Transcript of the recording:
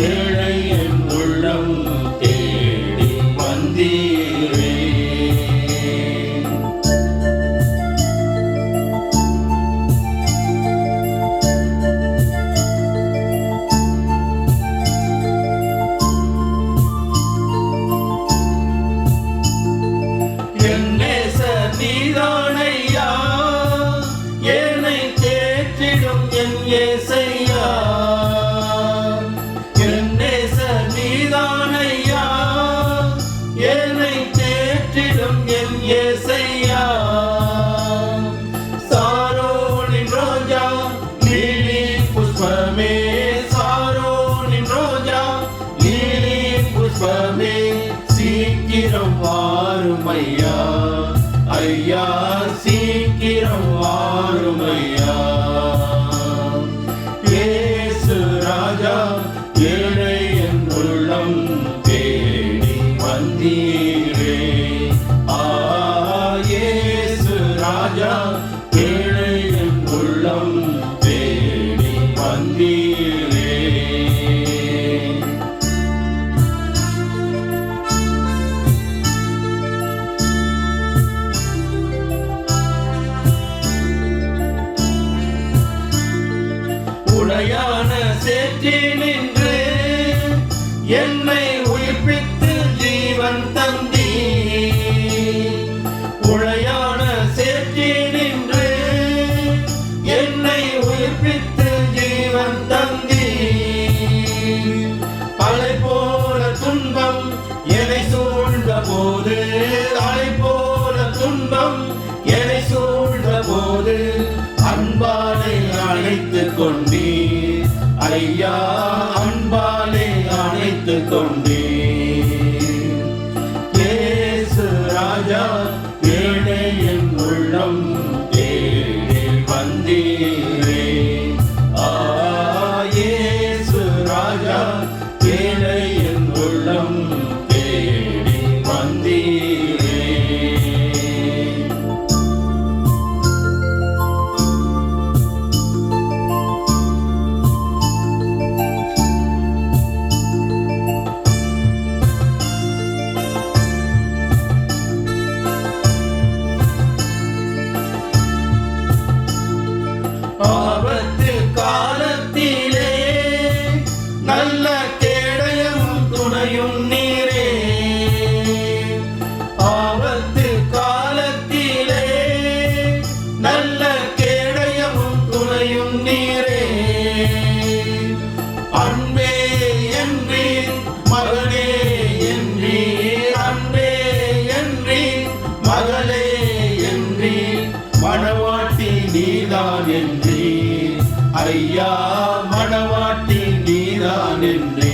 ஏழை தேற்றிடும் என் ஏசையா. சாரோனின் ரோஜா லீலி புஷ்பமே. சாரோனின் ரோஜா லீலி புஷ்பமே. சீக்கிரம் வாரும் ஐயா. ஐயா சீக்கிரம் வாரும் ஐயா. இயேசு ராஜா ராஜா ஏழை என் உள்ளம் தேடி வந்தீரே. உடையான சேற்றி உயிர்ப்பித்து ஜீவன் தந்தி அலை போல துன்பம் என்னை சூழ்ந்த போது அலை போல துன்பம் என்னை சூழ்ந்த போது அன்பாலே அழைத்து கொண்டீர். ஐயா அன்பாலே அழைத்து கொண்டீர். ராஜா ஏழை என் உள்ளம் ராஜா மணவாட்டி நீதான் என்று